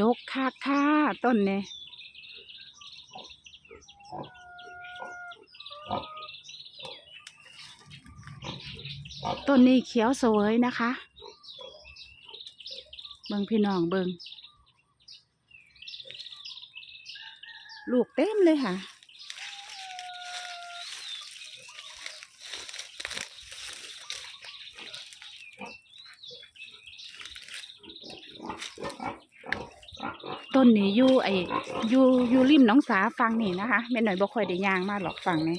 ดกค่าค่าต้นเนี่ยต้นนี้เขียวสวยนะคะ เบิงพี่น้องเบิงลูกเต็มเลยค่ะ ต้นนี้อยู่ไออยู่อยู่ริมน้องสาฟังนี่นะคะแม่หน่อยบ่ค่อยได้ย่างมาหรอกฟังนี่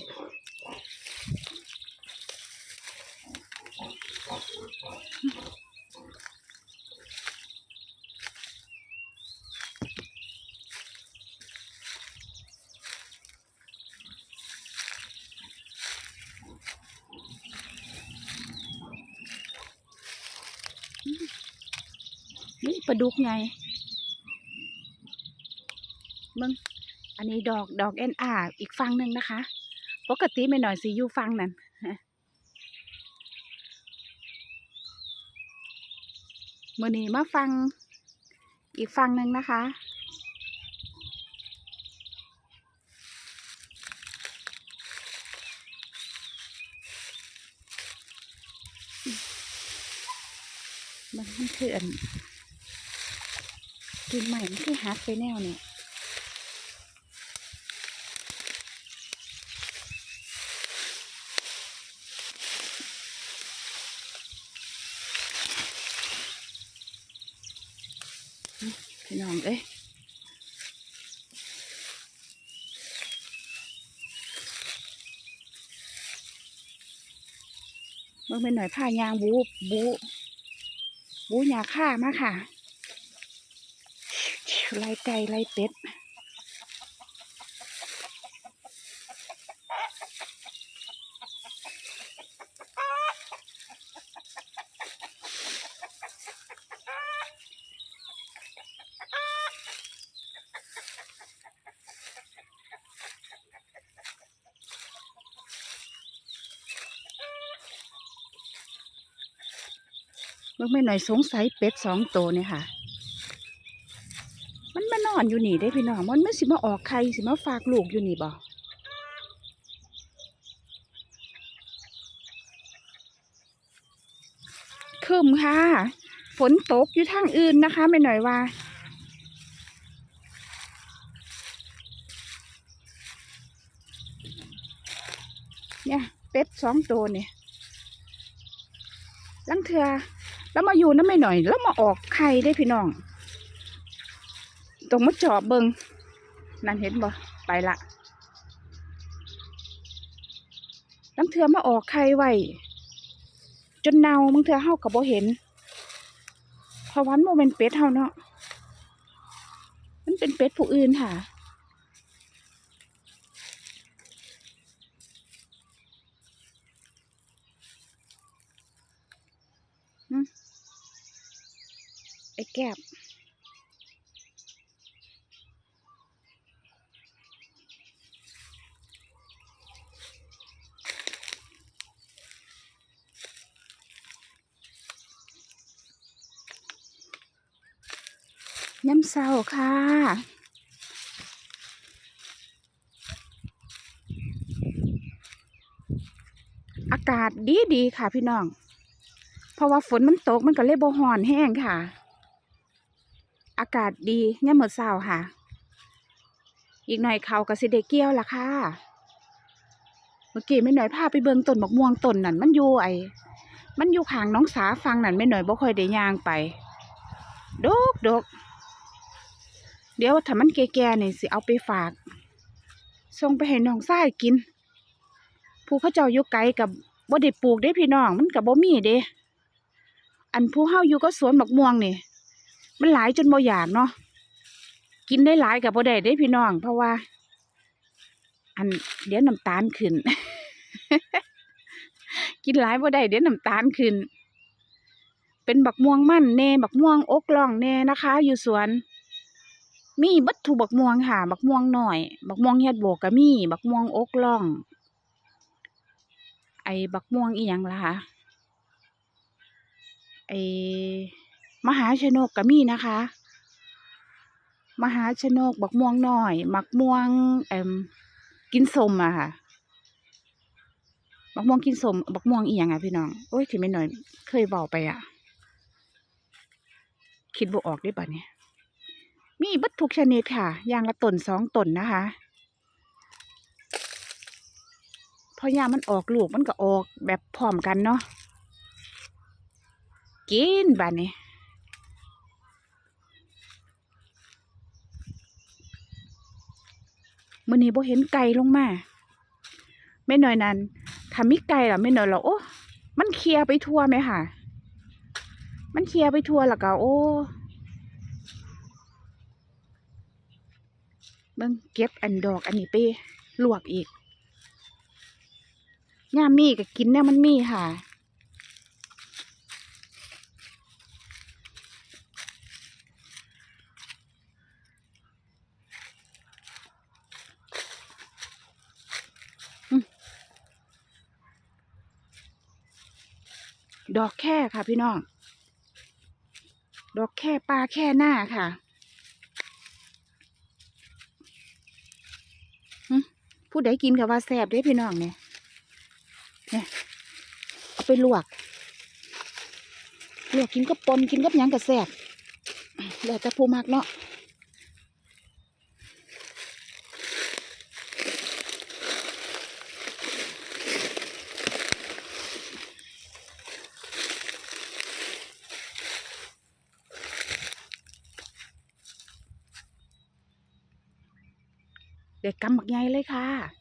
นี่ปลาดุกไง มึงอันนี้ดอกดอกเอ็นอาอีกฟังหนึ่งนะคะ ปกติไม่หน่อยสิอยู่ฟังนั่นมื่อนี้มาฟังอีกฟังหนึ่งนะคะมันมันคืออันกินใหม่มันคือฮักไปแนวเนี่ย พี่น้องเอ้ยเมื่อเป็นหน่อยผ้ายางบูบูบูหยาฆ่ามาค่ะไล่ไก่ไล่เป็ด เมื่อไม่หน่อยสงสัยเป็ดสองตัวเนี่ยค่ะ มันมานอนอยู่นี่ได้พี่น้องมันไม่สิมาออกไข่สิมาฝากลูกอยู่นี่บ่คืมค่ะ ฝนตกอยู่ทางอื่นนะคะไม่หน่อยว่าเนี่ยเป็ดสองตัวเนี่ยลังเทือ แล้วมาอยู่น้ำไม่หน่อย แล้วมาออกไข่ได้พี่น้อง ตรงมาเจาะเบิงนั่นเห็นบ่ไปละลังเทือมาออกไข่ไว้จนเน่ามึงเทือเฮากับบ่เห็นเพราะวันโมเมนเป็ดเฮาเนาะมันเป็นเป็ดผู้อื่นค่ะ ไอ้แก้บย้ำเศร้าค่ะอากาศดีดีค่ะพี่น้อง เพราะว่าฝนมันตกมันก็เลยบ่ฮ้อนแห้งค่ะ อากาศดีเนี่ยามมื้อเช้าค่ะ อีกหน่อยเขาก็สิได้เกี่ยวล่ะค่ะ เมื่อกี้ไม่หน่อยพาไปเบิงต้นบักม่วงต้นนั่นมันอยู่ไอมันอยู่ข้างน้องสาฟังนั่นไม่หน่อยบ่ค่อยได้ย่างไปดกดกเดี๋ยวถ้ามันแก่ๆนี่สิเอาไปฝากส่งไปให้น้องชายกิน ผู้เขาเจ้าอยู่ไกลกับบ่ได้ปลูกเด้พี่น้องมันก็บ่มีเด้อันผู้เฮาอยู่ก็สวนบักม่วงนี่ มันหลายจนบ่อยากเนาะกินได้หลายกับบ่ได้เด้พี่น้อง เพราะว่า อันเดี๋ยวน้ำตาลขึ้น กินหลายบ่ได้เดี๋ยวน้ำตาลขึ้น เป็นบักม่วงมั่นแน่บักม่วงอกล่องแน่นะคะ อยู่สวน มีบัตถุบักม่วงค่ะบักม่วงหน่อย บักม่วงเฮ็ดโบกก็มี บักม่วงอกล่อง ไอ้บักม่วงอีหยังล่ะคะไอ้ มหาชนกก็มีนะคะ มหาชนกบักม่วงหน้อยมักม่วงเอมกินสมอะค่ะบักม่วงกินสมบักม่วงอีหยังอะพี่น้องโอ้ยที่ไม่หน่อย เคยบอกไปอะคิดบ่ออกได้ป่ะเนี่ยมีบัตทุกชนิดค่ะอย่างละต้นสองต้นนะคะพอยามันออกลูกมันก็ออกแบบพร้อมกันเนาะกินบานนี้ มื้อนี้บ่เห็นไก่ลงมาแม่น้อยนั้นถ้ามีไก่ล่ะแม่น้อยเราโอ้ มันเคลียร์ไปทั่วไหมค่ะ มันเคลียร์ไปทั่วแล้วก็โอ้เบิ่งเก็บอันดอกอันนี้ไปลวกอีกย่ามีก็กินแน่มันมีค่ะ ดอกแค่ค่ะพี่น้อง ดอกแค่ปลาแค่หน้าค่ะผู้ใดกินกับว่าแซ่บเด้พี่น้องเนี่ยเนี่ยเอาไปลวก ลวกกินกับปนกินกับยังกับแซ่บแล้วแต่ผู้มักเนาะ เด็กกำบักใหญ่เลยค่ะ